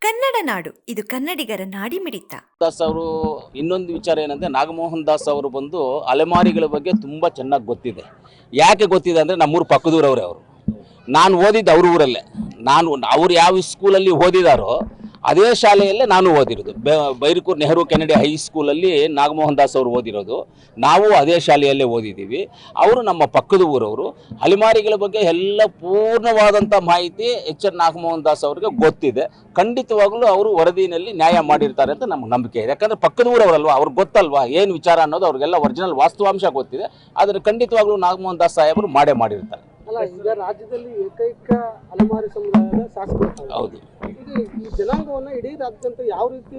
ಕನ್ನಡ ನಾಡು. ಇದು ಕನ್ನಡಿಗರ ನಾಡಿಮಿಡಿತ. ದಾಸ್ ಅವರು, ಇನ್ನೊಂದು ವಿಚಾರ ಏನಂದ್ರೆ, ನಾಗಮೋಹನ್ ದಾಸ್ ಅವರು ಬಂದು ಅಲೆಮಾರಿಗಳ ಬಗ್ಗೆ ತುಂಬಾ ಚೆನ್ನಾಗಿ ಗೊತ್ತಿದೆ. ಯಾಕೆ ಗೊತ್ತಿದೆ ಅಂದ್ರೆ ನಮ್ಮೂರು ಪಕ್ಕದೂರವ್ರೆ ಅವರು. ನಾನು ಓದಿದ್ದು ಅವ್ರ ಊರಲ್ಲೇ. ನಾನು, ಅವ್ರು ಯಾವ ಸ್ಕೂಲಲ್ಲಿ ಓದಿದಾರೋ ಅದೇ ಶಾಲೆಯಲ್ಲೇ ನಾನು ಓದಿರೋದು. ಬೈರಕೂರ್ ನೆಹರು ಕೆನಡಿ ಹೈಸ್ಕೂಲಲ್ಲಿ ನಾಗಮೋಹನ್ ದಾಸ್ ಅವರು ಓದಿರೋದು. ನಾವು ಅದೇ ಶಾಲೆಯಲ್ಲೇ ಓದಿದ್ದೀವಿ. ಅವರು ನಮ್ಮ ಪಕ್ಕದ ಊರವರು. ಅಲೆಮಾರಿಗಳ ಬಗ್ಗೆ ಎಲ್ಲ ಪೂರ್ಣವಾದಂಥ ಮಾಹಿತಿ ಎಚ್ ಎನ್ ನಾಗಮೋಹನ್ ದಾಸ್ ಅವರಿಗೆ ಗೊತ್ತಿದೆ. ಖಂಡಿತವಾಗಲೂ ಅವರು ವರದಿನಲ್ಲಿ ನ್ಯಾಯ ಮಾಡಿರ್ತಾರೆ ಅಂತ ನಮ್ಗೆ ನಂಬಿಕೆ ಇದೆ. ಯಾಕಂದ್ರೆ ಪಕ್ಕದ ಊರವರಲ್ವಾ? ಅವ್ರಿಗೆ ಗೊತ್ತಲ್ವಾ? ಏನು ವಿಚಾರ ಅನ್ನೋದು ಅವ್ರಿಗೆಲ್ಲ ಒರಿಜಿನಲ್ ವಾಸ್ತವಾಂಶ ಗೊತ್ತಿದೆ. ಆದರೆ ಖಂಡಿತವಾಗ್ಲೂ ನಾಗಮೋಹನ್ ದಾಸ್ ಸಾಹೇಬರು ಮಾಡೇ ಮಾಡಿರ್ತಾರೆ. ಅಲ್ಲ ಈಗ ರಾಜ್ಯದಲ್ಲಿ ಏಕೈಕ ಅಲೆಮಾರಿ ಸಮುದಾಯದ ಶಾಸಕರು. ಹೌದು. ಈ ಜನಾಂಗವನ್ನ ಇಡೀ ರಾಜ್ಯದಂತ ಯಾವ ರೀತಿ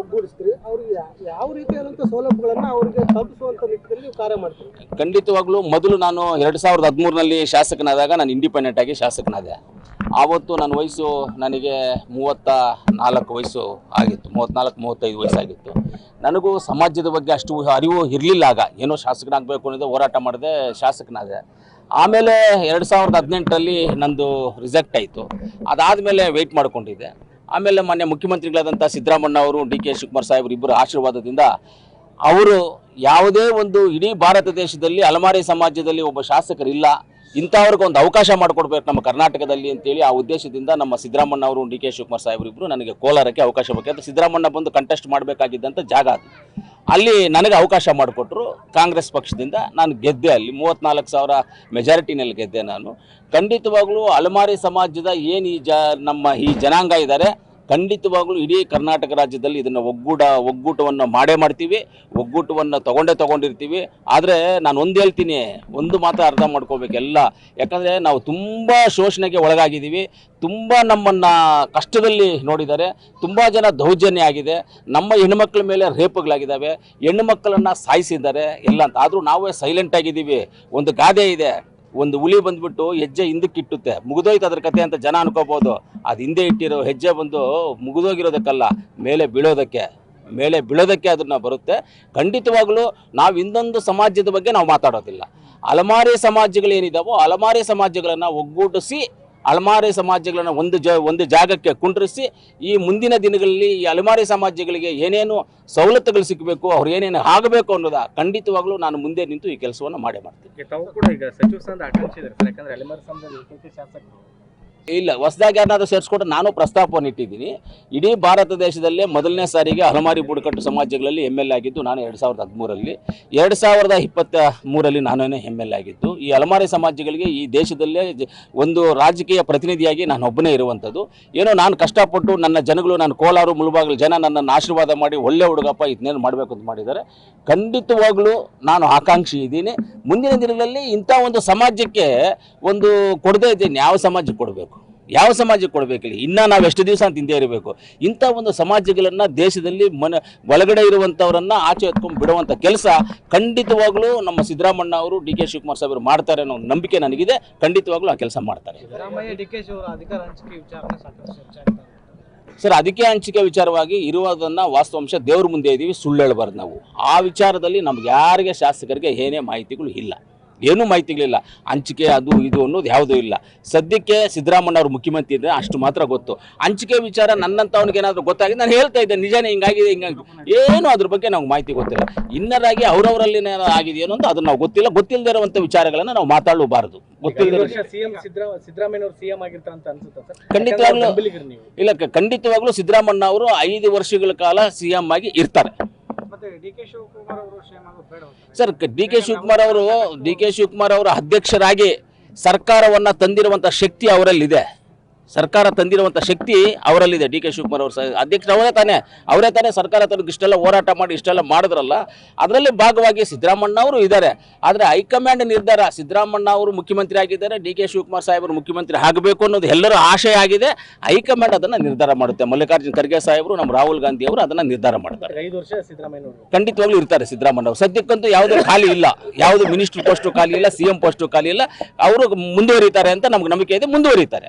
ಒಗ್ಗೂಡಿಸ್ತೀರಿ? ಅವ್ರಿಗೆ ಯಾವ ರೀತಿ ರೀತಿಯಾದಂಥ ಸೌಲಭ್ಯಗಳನ್ನ ಅವರಿಗೆ ತಲುಪಿಸುವಂತ ನಿಟ್ಟಿನಲ್ಲಿ ನೀವು ಕಾರ್ಯ ಮಾಡ್ತೀರಿ? ಖಂಡಿತವಾಗ್ಲೂ ಮೊದಲು ನಾನು ಎರಡು ಸಾವಿರದ ಹದಿಮೂರರಲ್ಲಿ ಶಾಸಕನಾದಾಗ ನಾನು ಇಂಡಿಪೆಂಡೆಂಟ್ ಆಗಿ ಶಾಸಕನಾದೆ. ಆವತ್ತು ನನ್ನ ವಯಸ್ಸು ನನಗೆ ಮೂವತ್ತ ನಾಲ್ಕು ವಯಸ್ಸು ಆಗಿತ್ತು. ಮೂವತ್ತ್ನಾಲ್ಕು ಮೂವತ್ತೈದು ವಯಸ್ಸಾಗಿತ್ತು ನನಗೂ ಸಮಾಜದ ಬಗ್ಗೆ ಅಷ್ಟು ಅರಿವು ಇರಲಿಲ್ಲ ಆಗ. ಏನೋ ಶಾಸಕನಾಗಬೇಕು ಅನ್ನೋದು ಹೋರಾಟ ಮಾಡಿದೆ ಶಾಸಕನಾದೆ. ಆಮೇಲೆ ಎರಡು ಸಾವಿರದ ಹದಿನೆಂಟರಲ್ಲಿ ನಂದು ರಿಜೆಕ್ಟ್ ಆಯಿತು. ಅದಾದಮೇಲೆ ವೆಯ್ಟ್ ಮಾಡಿಕೊಂಡಿದ್ದೆ. ಆಮೇಲೆ ಮೊನ್ನೆ ಮುಖ್ಯಮಂತ್ರಿಗಳಾದಂಥ ಸಿದ್ದರಾಮಣ್ಣ ಅವರು, ಡಿ ಕೆ ಶಿವಕುಮಾರ್ ಸಾಹೇಬ್ರು ಇಬ್ಬರು ಆಶೀರ್ವಾದದಿಂದ ಅವರು ಯಾವುದೇ ಒಂದು ಇಡೀ ಭಾರತ ದೇಶದಲ್ಲಿ, ಅಲಮಾರಿ ಸಮಾಜದಲ್ಲಿ ಒಬ್ಬ ಶಾಸಕರಿಲ್ಲ. ಇಂಥವ್ರಿಗೆ ಒಂದು ಅವಕಾಶ ಮಾಡಿಕೊಡ್ಬೇಕು ನಮ್ಮ ಕರ್ನಾಟಕದಲ್ಲಿ ಅಂತೇಳಿ ಆ ಉದ್ದೇಶದಿಂದ ನಮ್ಮ ಸಿದ್ದರಾಮಣ್ಣ ಅವರು, ಡಿ ಕೆ ಶಿವಕುಮಾರ್ ಸಾಹೇಬರು ಇಬ್ಬರು ನನಗೆ ಕೋಲಾರಕ್ಕೆ ಅವಕಾಶ ಬೇಕು ಅಂದರೆ ಸಿದ್ದರಾಮಣ್ಣ ಬಂದು ಕಂಟೆಸ್ಟ್ ಮಾಡಬೇಕಾಗಿದ್ದಂಥ ಜಾಗ ಅದು. ಅಲ್ಲಿ ನನಗೆ ಅವಕಾಶ ಮಾಡಿಕೊಟ್ರು ಕಾಂಗ್ರೆಸ್ ಪಕ್ಷದಿಂದ ನಾನು ಗೆದ್ದೆ ಅಲ್ಲಿ. ಮೂವತ್ನಾಲ್ಕು ಸಾವಿರ ಮೆಜಾರಿಟಿನಲ್ಲಿ ಗೆದ್ದೆ ನಾನು. ಖಂಡಿತವಾಗ್ಲೂ ಅಲೆಮಾರಿ ಸಮಾಜದ ಏನು ಈ ಜ ನಮ್ಮ ಈ ಜನಾಂಗ ಇದ್ದಾರೆ ಖಂಡಿತವಾಗ್ಲೂ ಇಡೀ ಕರ್ನಾಟಕ ರಾಜ್ಯದಲ್ಲಿ ಇದನ್ನು ಒಗ್ಗೂಟ ಒಗ್ಗೂಟವನ್ನು ಮಾಡೇ ಮಾಡ್ತೀವಿ, ಒಗ್ಗೂಟವನ್ನು ತಗೊಂಡೇ ತಗೊಂಡಿರ್ತೀವಿ. ಆದರೆ ನಾನು ಒಂದು ಹೇಳ್ತೀನಿ, ಒಂದು ಮಾತ್ರ ಅರ್ಥ ಮಾಡ್ಕೋಬೇಕೆಲ್ಲ ಯಾಕಂದರೆ ನಾವು ತುಂಬ ಶೋಷಣೆಗೆ ಒಳಗಾಗಿದ್ದೀವಿ. ತುಂಬ ನಮ್ಮನ್ನು ಕಷ್ಟದಲ್ಲಿ ನೋಡಿದ್ದಾರೆ. ತುಂಬ ಜನ ದೌರ್ಜನ್ಯ ಆಗಿದೆ. ನಮ್ಮ ಹೆಣ್ಣುಮಕ್ಳ ಮೇಲೆ ರೇಪುಗಳಾಗಿದ್ದಾವೆ. ಹೆಣ್ಣು ಮಕ್ಕಳನ್ನು ಸಾಯಿಸಿದ್ದಾರೆ ಎಲ್ಲ ಅಂತ. ಆದರೂ ನಾವೇ ಸೈಲೆಂಟ್ ಆಗಿದ್ದೀವಿ. ಒಂದು ಗಾದೆ ಇದೆ. ಒಂದು ಹುಲಿ ಬಂದ್ಬಿಟ್ಟು ಹೆಜ್ಜೆ ಹಿಂದಕ್ಕೆ ಇಟ್ಟುತ್ತೆ. ಮುಗಿದೋಯ್ತು ಅದ್ರ ಕತೆ ಅಂತ ಜನ ಅನ್ಕೋಬೋದು ಅದು ಹಿಂದೆ ಇಟ್ಟಿರೋ ಹೆಜ್ಜೆ ಬಂದು ಮುಗಿದೋಗಿರೋದಕ್ಕಲ್ಲ, ಮೇಲೆ ಬೀಳೋದಕ್ಕೆ. ಮೇಲೆ ಬೀಳೋದಕ್ಕೆ ಅದನ್ನ ಬರುತ್ತೆ. ಖಂಡಿತವಾಗಲೂ ನಾವು ಇನ್ನೊಂದು ಸಮಾಜದ ಬಗ್ಗೆ ನಾವು ಮಾತಾಡೋದಿಲ್ಲ. ಅಲಮಾರಿ ಸಮಾಜಗಳೇನಿದಾವೋ ಅಲಮಾರಿ ಸಮಾಜಗಳನ್ನು ಒಗ್ಗೂಡಿಸಿ ಅಲಮಾರಿ ಸಮಾಜಗಳನ್ನು ಒಂದು ಜ, ಒಂದು ಜಾಗಕ್ಕೆ ಕುಂಡ್ರಿಸಿ ಈ ಮುಂದಿನ ದಿನಗಳಲ್ಲಿ ಈ ಅಲಮಾರಿ ಸಮಾಜಗಳಿಗೆ ಏನೇನು ಸವಲತ್ತುಗಳು ಸಿಗಬೇಕು, ಅವ್ರು ಏನೇನು ಆಗಬೇಕು ಅನ್ನೋದ ಖಂಡಿತವಾಗ್ಲೂ ನಾನು ಮುಂದೆ ನಿಂತು ಈ ಕೆಲಸವನ್ನು ಮಾಡೇ ಮಾಡ್ತೀನಿ. ಇಲ್ಲ, ಹೊಸದಾಗಿ ಯಾರನ್ನಾದ್ರೂ ಸೇರಿಸ್ಕೊಂಡು ನಾನು ಪ್ರಸ್ತಾಪವನ್ನು ಇಟ್ಟಿದ್ದೀನಿ. ಇಡೀ ಭಾರತ ದೇಶದಲ್ಲೇ ಮೊದಲನೇ ಸಾರಿಗೆ ಅಲಮಾರಿ ಬುಡಕಟ್ಟು ಸಮಾಜಗಳಲ್ಲಿ ಎಂ ಎಲ್ ಆಗಿದ್ದು ನಾನು ಎರಡು ಸಾವಿರದ ಹದಿಮೂರಲ್ಲಿ ಎರಡು ಸಾವಿರದ ಇಪ್ಪತ್ತ ಮೂರಲ್ಲಿ ನಾನೇ ಎಂ ಎಲ್ ಆಗಿದ್ದು. ಈ ಅಲಮಾರಿ ಸಮಾಜಗಳಿಗೆ ಈ ದೇಶದಲ್ಲೇ ಒಂದು ರಾಜಕೀಯ ಪ್ರತಿನಿಧಿಯಾಗಿ ನಾನು ಒಬ್ಬನೇ ಇರುವಂಥದ್ದು. ಏನೋ ನಾನು ಕಷ್ಟಪಟ್ಟು ನನ್ನ ಜನಗಳು, ನಾನು ಕೋಲಾರು, ಮುಳುಬಾಗಿಲು ಜನ ನನ್ನನ್ನು ಆಶೀರ್ವಾದ ಮಾಡಿ ಒಳ್ಳೆ ಹುಡುಗಪ್ಪ ಇದನ್ನೇನು ಮಾಡಬೇಕು ಅಂತ ಮಾಡಿದ್ದಾರೆ. ಖಂಡಿತವಾಗ್ಲೂ ನಾನು ಆಕಾಂಕ್ಷಿ ಇದ್ದೀನಿ. ಮುಂದಿನ ದಿನಗಳಲ್ಲಿ ಇಂಥ ಒಂದು ಸಮಾಜಕ್ಕೆ ಒಂದು ಕೊಡದೇ ಇದ್ದೀನಿ. ಯಾವ ಸಮಾಜಕ್ಕೆ ಕೊಡಬೇಕು? ಯಾವ ಸಮಾಜಕ್ಕೆ ಕೊಡಬೇಕಿಲ್ಲ. ಇನ್ನೂ ನಾವು ಎಷ್ಟು ದಿವಸ ಅಂತ ಹಿಂದೆ ಇರಬೇಕು. ಇಂಥ ಒಂದು ಸಮಾಜಗಳನ್ನು ದೇಶದಲ್ಲಿ ಮನ ಒಳಗಡೆ ಇರುವಂಥವರನ್ನು ಆಚೆ ಎತ್ಕೊಂಡು ಬಿಡುವಂಥ ಕೆಲಸ ಖಂಡಿತವಾಗ್ಲೂ ನಮ್ಮ ಸಿದ್ದರಾಮಣ್ಣ ಅವರು ಡಿ ಕೆ ಶಿವಕುಮಾರ್ ಸಾಹೇಬರು ಮಾಡ್ತಾರೆ ಅನ್ನೋ ಒಂದು ನಂಬಿಕೆ ನನಗಿದೆ. ಖಂಡಿತವಾಗ್ಲೂ ಆ ಕೆಲಸ ಮಾಡ್ತಾರೆ. ಸರ್ ಅದಕ್ಕೆ ಹಂಚಿಕೆ ವಿಚಾರವಾಗಿ ಇರುವುದನ್ನು ವಾಸ್ತವಾಂಶ ದೇವ್ರ ಮುಂದೆ ಇದ್ದೀವಿ ಸುಳ್ಳು ಹೇಳಬಾರ್ದು ನಾವು. ಆ ವಿಚಾರದಲ್ಲಿ ನಮ್ಗೆ ಯಾರಿಗೆ ಶಾಸಕರಿಗೆ ಏನೇ ಮಾಹಿತಿಗಳು ಇಲ್ಲ. ಏನೂ ಮಾಹಿತಿಗಳಿಲ್ಲ. ಹಂಚಿಕೆ ಅದು ಇದು ಅನ್ನೋದು ಯಾವುದೂ ಇಲ್ಲ. ಸದ್ಯಕ್ಕೆ ಸಿದ್ದರಾಮಣ್ಣ ಅವರು ಮುಖ್ಯಮಂತ್ರಿ ಇದ್ದರೆ ಅಷ್ಟು ಮಾತ್ರ ಗೊತ್ತು. ಹಂಚಿಕೆ ವಿಚಾರ ನನ್ನಂಥವನಿಗೆ ಏನಾದರೂ ಗೊತ್ತಾಗಿದೆ ನಾನು ಹೇಳ್ತಾ ಇದ್ದೆ ನಿಜಾನೇ ಹಿಂಗಾಗಿದೆ ಹಿಂಗಾಗಿ ಏನು ಅದ್ರ ಬಗ್ಗೆ ನಮ್ಗೆ ಮಾಹಿತಿ ಗೊತ್ತಿಲ್ಲ. ಇನ್ನರಾಗಿ ಅವರವರಲ್ಲಿ ಏನು ಅಂತ ಅದನ್ನು ನಾವು ಗೊತ್ತಿಲ್ಲ. ಗೊತ್ತಿಲ್ಲದೆ ಇರುವಂಥ ವಿಚಾರಗಳನ್ನು ನಾವು ಸಿಎಂ ಸಿಎಂ ಸರ್? ಖಂಡಿತವಾಗ್ಲೂ- ಇಲ್ಲ ಖಂಡಿತವಾಗ್ಲೂ ಸಿದ್ದರಾಮಣ್ಣ ಅವರು ಐದು ವರ್ಷಗಳ ಕಾಲ ಸಿ ಎಂ ಆಗಿ ಇರ್ತಾರೆ. ಸರ್ ಡಿ ಕೆ ಶಿವಕುಮಾರ್ ಅವರು ಡಿ ಕೆ ಶಿವಕುಮಾರ್ ಅವರು ಅಧ್ಯಕ್ಷರಾಗಿ ಸರ್ಕಾರವನ್ನು ತಂದಿರುವಂಥ ಶಕ್ತಿ ಅವರಲ್ಲಿದೆ. ಸರ್ಕಾರ ತಂದಿರುವಂಥ ಶಕ್ತಿ ಅವರಲ್ಲಿದೆ. ಡಿ ಕೆ ಶಿವಕುಮಾರ್ ಅವರು ಅಧ್ಯಕ್ಷರು ಅವರೇ ತಾನೇ ಅವರೇ ತಾನೇ ಸರ್ಕಾರ ತನಗೆ ಇಷ್ಟೆಲ್ಲ ಹೋರಾಟ ಮಾಡಿ ಇಷ್ಟೆಲ್ಲ ಮಾಡಿದ್ರಲ್ಲ ಅದರಲ್ಲಿ ಭಾಗವಾಗಿ ಸಿದ್ದರಾಮಣ್ಣ ಅವರು ಇದ್ದಾರೆ. ಆದರೆ ಹೈಕಮಾಂಡ್ ನಿರ್ಧಾರ ಸಿದ್ದರಾಮಣ್ಣ ಅವರು ಮುಖ್ಯಮಂತ್ರಿ ಆಗಿದ್ದಾರೆ ಡಿ ಕೆ ಶಿವಕುಮಾರ್ ಸಾಹೇಬರು ಮುಖ್ಯಮಂತ್ರಿ ಆಗಬೇಕು ಅನ್ನೋದು ಎಲ್ಲರೂ ಆಶಯ ಆಗಿದೆ. ಹೈಕಮಾಂಡ್ ಅದನ್ನು ನಿರ್ಧಾರ ಮಾಡುತ್ತೆ. ಮಲ್ಲಿಕಾರ್ಜುನ ಖರ್ಗೆ ಸಾಹೇಬರು ನಮ್ಮ ರಾಹುಲ್ ಗಾಂಧಿ ಅವರು ಅದನ್ನು ನಿರ್ಧಾರ ಮಾಡ್ತಾರೆ. ಖಂಡಿತವಾಗ್ಲೂ ಇರ್ತಾರೆ ಸಿದ್ದರಾಮಣ್ಣ ಅವರು. ಸದ್ಯಕ್ಕಂತೂ ಯಾವುದೇ ಖಾಲಿ ಇಲ್ಲ. ಯಾವುದು ಮಿನಿಸ್ಟರ್ ಪೋಸ್ಟು ಖಾಲಿ ಇಲ್ಲ ಸಿ ಎಂ ಪೋಸ್ಟು ಖಾಲಿ ಇಲ್ಲ. ಅವರು ಮುಂದುವರಿತಾರೆ ಅಂತ ನಮ್ಗೆ ನಂಬಿಕೆ ಇದೆ ಮುಂದುವರಿತಾರೆ.